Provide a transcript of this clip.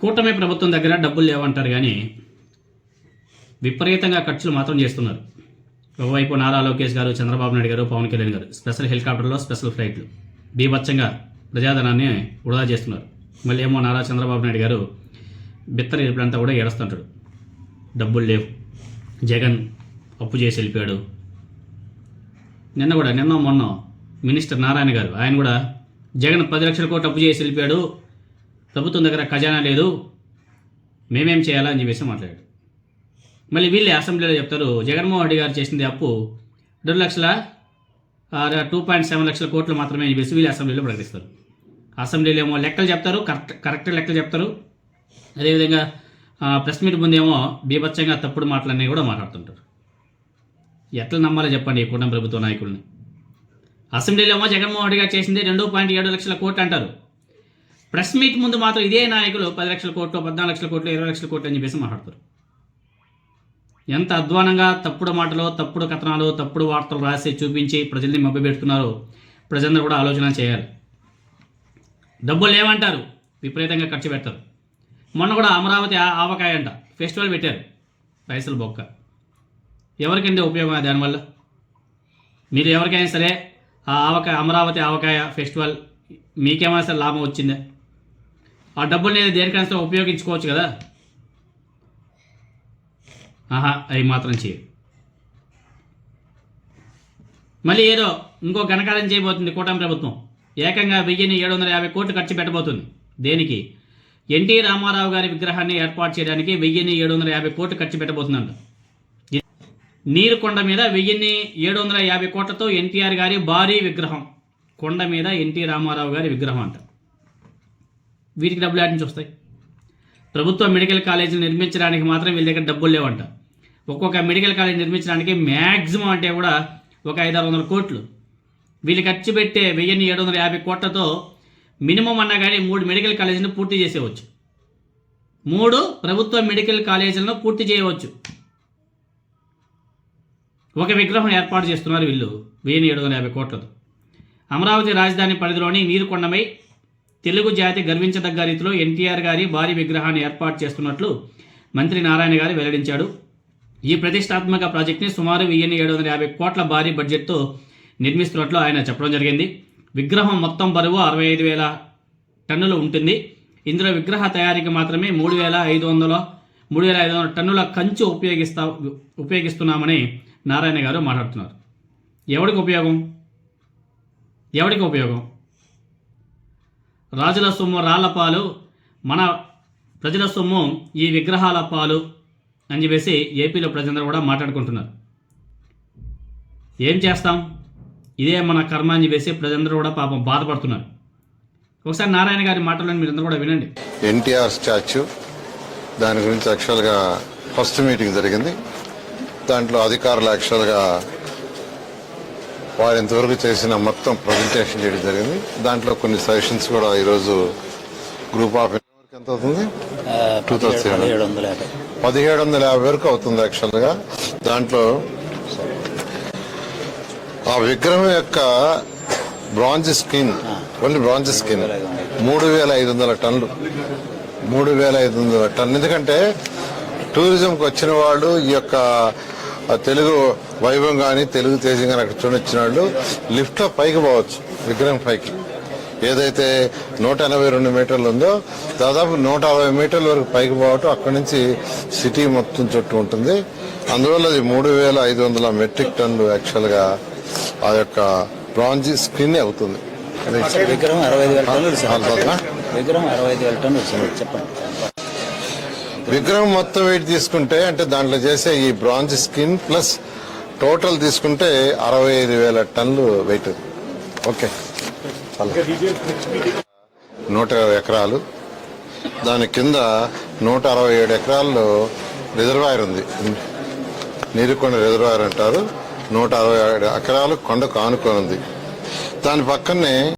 కూటమి ప్రభుత్వం దగ్గర డబ్బులు లేవంటారు కానీ విపరీతంగా ఖర్చులు మాత్రం చేస్తున్నారు. ఒకవైపు నారా లోకేష్ గారు చంద్రబాబు నాయుడు గారు పవన్ కళ్యాణ్ గారు స్పెషల్ హెలికాప్టర్లో స్పెషల్ ఫ్లైట్లు బీభత్సంగా ప్రజాధనాన్ని వృధా చేస్తున్నారు. మళ్ళీ ఏమో నారా చంద్రబాబు నాయుడు గారు బిత్తర ఇరుపులంతా కూడా ఏడుస్తుంటాడు డబ్బులు లేవు. జగన్ అప్పు చేసి వెళ్ళిపోయాడు. నిన్న కూడా నిన్న మొన్న మినిస్టర్ నారాయణ గారు ఆయన కూడా జగన్ పది లక్షల కోట్లు అప్పు చేసి వెళ్ళిపోయాడు. ప్రభుత్వం దగ్గర ఖజానా లేదు మేమేం చేయాలా అని చెప్పేసి మాట్లాడాడు. మళ్ళీ వీళ్ళే అసెంబ్లీలో చెప్తారు జగన్మోహన్ రెడ్డి గారు చేసింది అప్పు రెండు లక్షల టూ పాయింట్ సెవెన్ లక్షల కోట్లు మాత్రమే అని చెప్పేసి వీళ్ళు అసెంబ్లీలో ప్రకటిస్తారు. అసెంబ్లీలో ఏమో లెక్కలు చెప్తారు కరెక్ట్ కరెక్ట్ లెక్కలు చెప్తారు. అదేవిధంగా ప్రెస్ మీట్ ముందేమో బీభత్సంగా తప్పుడు మాటలన్నీ కూడా మాట్లాడుతుంటారు. ఎట్లా నమ్మాలో చెప్పండి ఈ కూటమి ప్రభుత్వ నాయకుల్ని. అసెంబ్లీలో ఏమో జగన్మోహన్ రెడ్డి గారు చేసింది రెండు పాయింట్ ఏడు లక్షల కోట్లు అంటారు. ప్రెస్ మీట్ ముందు మాత్రం ఇదే నాయకులు పది లక్షల కోట్లు పద్నాలుగు లక్షల కోట్లు ఇరవై లక్షల కోట్లు అని చెప్పేసి మాట్లాడతారు. ఎంత అధ్వానంగా తప్పుడు మాటలు తప్పుడు కథనాలు తప్పుడు వార్తలు రాసి చూపించి ప్రజల్ని మభ్యపెడుతున్నారో ప్రజలందరూ కూడా ఆలోచన చేయాలి. డబ్బులు లేవంటారు విపరీతంగా ఖర్చు పెడతారు. మొన్న కూడా అమరావతి ఆ- ఆవకాయ అంట ఫెస్టివల్ పెట్టారు పైసలు బొక్క. ఎవరికంటే ఉపయోగం దానివల్ల? మీరు ఎవరికైనా సరే ఆ ఆవకాయ అమరావతి ఆవకాయ ఫెస్టివల్ మీకేమైనా సరే లాభం వచ్చిందా? ఆ డబ్బులు నేను దేనికైనా ఉపయోగించుకోవచ్చు కదా? ఆహా అవి మాత్రం చేయి మళ్ళీ ఏదో ఇంకో ఘనకార్యం చేయబోతుంది కూటమి ప్రభుత్వం. ఏకంగా వెయ్యిని ఏడు వందల యాభై కోట్లు ఖర్చు పెట్టబోతుంది. దేనికి? ఎన్టీ రామారావు గారి విగ్రహాన్ని ఏర్పాటు చేయడానికి వెయ్యిని ఏడు వందల యాభై కోట్లు ఖర్చు పెట్టబోతుందంట. నీరు కొండ మీద వెయ్యిన్ని ఏడు వందల యాభై కోట్లతో ఎన్టీఆర్ గారి భారీ విగ్రహం. కొండ మీద ఎన్టీ రామారావు గారి విగ్రహం అంట. వీటికి డబ్బులు ఆడి నుంచి వస్తాయి. ప్రభుత్వ మెడికల్ కాలేజీలు నిర్మించడానికి మాత్రం వీళ్ళ దగ్గర డబ్బులు లేవంట. ఒక్కొక్క మెడికల్ కాలేజ్ నిర్మించడానికి మ్యాక్సిమం అంటే కూడా ఒక ఐదు ఆరు వందల కోట్లు. వీళ్ళు ఖర్చు పెట్టే వెయ్యిన్ని ఏడు వందల యాభై కోట్లతో మినిమం అన్నా కానీ మూడు మెడికల్ కాలేజీని పూర్తి చేసేవచ్చు. మూడు ప్రభుత్వ మెడికల్ కాలేజీలను పూర్తి చేయవచ్చు. ఒక విగ్రహం ఏర్పాటు చేస్తున్నారు వీళ్ళు. వెయ్యి ఏడు వందల యాభై కోట్లతో. అమరావతి రాజధాని పరిధిలోని నీరుకొండమై తెలుగు జాతి గర్వించదగ్గ రీతిలో ఎన్టీఆర్ గారి భారీ విగ్రహాన్ని ఏర్పాటు చేస్తున్నట్లు మంత్రి నారాయణ గారు వెల్లడించాడు. ఈ ప్రతిష్టాత్మక ప్రాజెక్ట్ని సుమారు వెయ్యి ఏడు వందల యాభై కోట్ల భారీ బడ్జెట్తో నిర్మిస్తున్నట్లు ఆయన చెప్పడం జరిగింది. విగ్రహం మొత్తం బరువు అరవై ఐదు వేల టన్నులు ఉంటుంది. ఇందులో విగ్రహ తయారీకి మాత్రమే మూడు వేల ఐదు వందల మూడు వేల ఐదు వందల టన్నుల కంచు ఉపయోగిస్తా ఉపయోగిస్తున్నామని నారాయణ గారు మాట్లాడుతున్నారు. ఎవరికి ఉపయోగం? ఎవరికి ఉపయోగం? రాజుల సొమ్ము రాళ్ళ పాలు మన ప్రజల సొమ్ము ఈ విగ్రహాల పాలు అని చెప్పేసి ఏపీలో ప్రజలందరూ కూడా మాట్లాడుకుంటున్నారు. ఏం చేస్తాం? ఇదే మన కర్మ అని చెప్పేసి ప్రజలందరూ కూడా పాపం బాధపడుతున్నారు. ఒకసారి నారాయణ గారి మాటలను మీరందరూ కూడా వినండి. ఎన్టీఆర్ స్టాచ్యూ దాని గురించి యాక్చువల్గా ఫస్ట్ మీటింగ్ జరిగింది. దాంట్లో అధికారులు యాక్చువల్గా వారు ఇంతవరకు చేసిన మొత్తం ప్రజెంటేషన్ చేయడం జరిగింది. దాంట్లో కొన్ని సజెషన్స్ కూడా ఈరోజు గ్రూప్ ఆఫ్ ఎంత అవుతుంది? టూ థౌసండ్ పదిహేడు వందల యాభై వరకు అవుతుంది యాక్చువల్గా దాంట్లో ఆ విగ్రహం యొక్క bronze skin only bronze skin మూడు వేల ఐదు వందల టన్నులు. మూడు వేల ఐదు వందల టన్ను ఎందుకంటే టూరిజంకి వచ్చిన వాళ్ళు ఈ యొక్క తెలుగు వైభవం కానీ తెలుగు తేజం కానీ అక్కడ చూడొచ్చిన వాళ్ళు లిఫ్ట్లో పైకి పోవచ్చు విగ్రహం పైకి. ఏదైతే నూట ఎనభై రెండు మీటర్లు ఉందో దాదాపు నూట అరవై మీటర్ల వరకు పైకి పోవటం అక్కడి నుంచి సిటీ మొత్తం చుట్టూ ఉంటుంది. అందువల్ల అది మూడు వేల ఐదు వందల మెట్రిక్ టన్నులు యాక్చువల్గా ఆ యొక్క బ్రాంజ్ స్క్రీన్ అవుతుంది. విగ్రహం అరవై ఐదు వేల టన్నులు? విగ్రహం అరవై ఐదు వేల టన్నులు చెప్పండి. విగ్రహం మొత్తం వెయిట్ తీసుకుంటే అంటే దాంట్లో చేసే ఈ బ్రాంజ్ స్కిన్ ప్లస్ టోటల్ తీసుకుంటే అరవై ఐదు వేల టన్నులు వెయిట్. ఓకే. నూట ఇరవై ఎకరాలు. దాని కింద నూట అరవై ఏడు ఎకరాల్లో రిజర్వాయర్ ఉంది. నీరుకొండ రిజర్వాయర్ అంటారు. నూట అరవై ఏడు ఎకరాలు కొండకు ఆనుకొని ఉంది. దాని పక్కనే